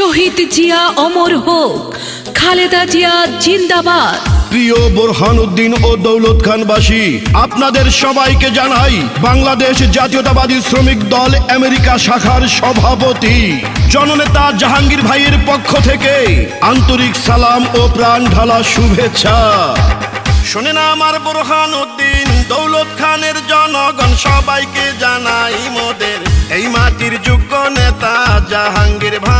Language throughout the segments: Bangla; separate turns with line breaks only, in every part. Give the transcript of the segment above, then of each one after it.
শহীদ জিয়া অমর হোক, খালেদা জিয়া জিন্দাবাদ।
প্রিয় বোরহানুদ্দিন ও দৌলত খানবাসী, আপনাদের সবাইকে জানাই, বাংলাদেশ জাতীয়তাবাদী শ্রমিক দল আমেরিকা শাখার সভাপতি। জননেতা জাহাঙ্গীর ভাইয়ের পক্ষ থেকে আন্তরিক সালাম ও প্রাণ ঢালা শুভেচ্ছা। শোনে না আমার বোরহান উদ্দিন দৌলত খানের জনগণ সবাইকে জানাই মোদের। এই মাটির যোগ্য নেতা জাহাঙ্গীর ভাই।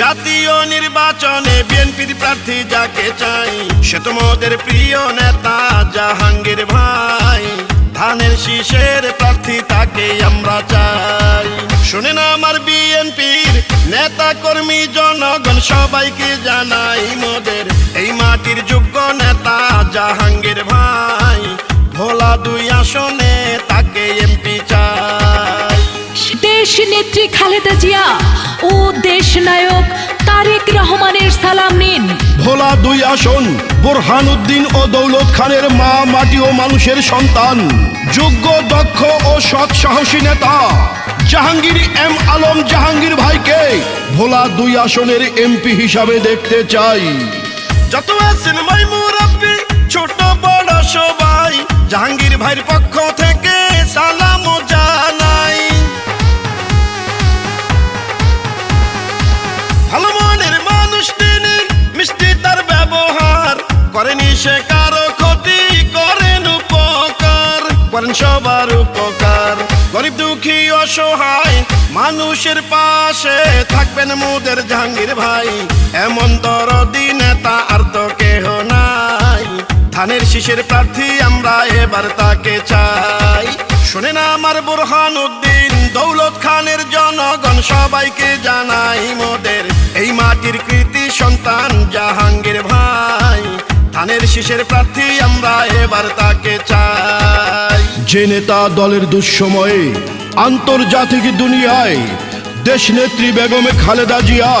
জাতীয় নির্বাচনে বিএনপির প্রার্থী যাকে চাই, সে তোমাদের প্রিয় নেতা জাহাঙ্গীর ভাই। ধানের শীষের প্রার্থী তাকে আমরা চাই। শুনে না আমার বিএনপির নেতা কর্মী জনগণ, সবাইকে জানাই মোদের এই মাটির যোগ্য নেতা জাহাঙ্গীর ভাই। ভোলা দুই আসনে তাকে এমপি চাই।
দেশ নেত্রী খালেদা জিয়া ও দেশ নায়ক তারেক রহমানের সালাম নিন।
ভোলা দুই আসন বোরহানুদ্দিন ও দৌলত খানের মা, মাটি ও মানুষের সন্তান। যোগ্য, দক্ষ ও সৎ সাহসী নেতা, জাহাঙ্গীর এম আলম জাহাঙ্গীর ভাইকে ভোলা দুই আসনের এমপি হিসাবে দেখতে চাই। যত আছেন ভাই মুরব্বী, ছোট বড় সবাই, জাহাঙ্গীর ভাইয়ের পক্ষ থেকে সালাম জানাই। করেনি সে কারও ক্ষতি, করেন উপকার, করেন সবার উপকার। গরিব, দুঃখী, অসহায়, মানুষের পাশে থাকবেন মোদের জাহাঙ্গীর ভাই। এমন দরদি নেতা আর তো কেহ নাই। ধানের শীষের প্রার্থী আমরা এবার তাকে চাই। শুনে না আমার বোরহান উদ্দিন দৌলত খানের জনগণ সবাইকে জানাই মোদের। এই মাটির কৃতি সন্তান জাহাঙ্গীর ভাই। ধানের শীষের প্রার্থী আমরা এবার তাকে চাই। যে নেতা দলের দুঃসময়ে আন্তর্জাতিক দুনিয়ায় দেশ নেত্রী বেগমে খালেদা জিয়া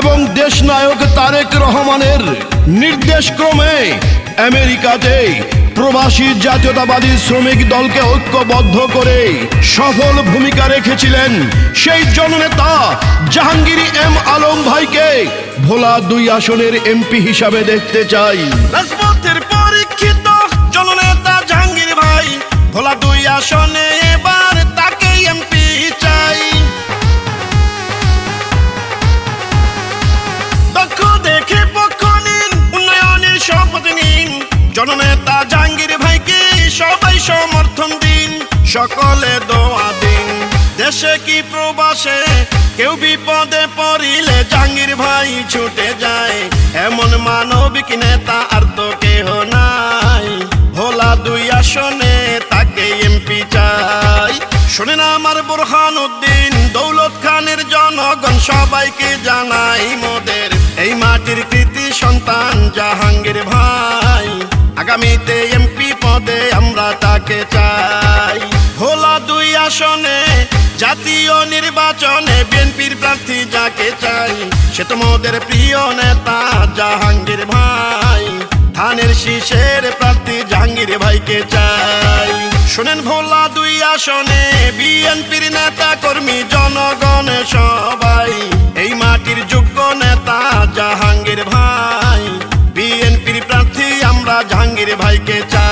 এবং দেশ নায়ক তারেক রহমানের নির্দেশ ক্রমে আমেরিকাতে প্রবাসী জাতীয়তাবাদী শ্রমিক দলকে ঐক্যবদ্ধ করে সফল ভূমিকা রেখেছিলেন সেই জননেতা জাহাঙ্গীর এম আলম ভাইকে ভোলা দুই আসনের এমপি হিসাবে দেখতে চাই। রাজপথের পরীক্ষিত জননেতা জাহাঙ্গীর ভাই, ভোলা দুই আসনে এবার তাকে এমপি চাই। দক্ষ দেখে সকলে দোয়া দিন। দেশে কি প্রবাসে কেউ বিপদে পড়িলে জাহাঙ্গীর ভাই ছুটে যায়। এমন মানবিক নেতা আর তো কেহ নাই। ভোলা দুই আসনে তাকে এমপি চাই। শোনেন আমার বোরহান উদ্দিন দৌলত খানের জনগণ সবাইকে জানাই মোদের। এই মাটির কৃতি সন্তান জাহাঙ্গীর ভাই। আগামীতে এমপি পদে আমরা তাকে চাই। নির্বাচনে বিএনপির প্রার্থী যাকে চাই, সে তোমাদের প্রিয় নেতা জাহাঙ্গীর ভাই। ধানের শীষের প্রার্থী জাহাঙ্গীর ভাইকে চাই। শোনেন ভোলা দুই আসনে, বিএনপির নেতা কর্মী জনগণ সবাই। এই মাটির যোগ্য নেতা জাহাঙ্গীর ভাই। বিএনপির প্রার্থী আমরা জাহাঙ্গীর ভাইকে চাই।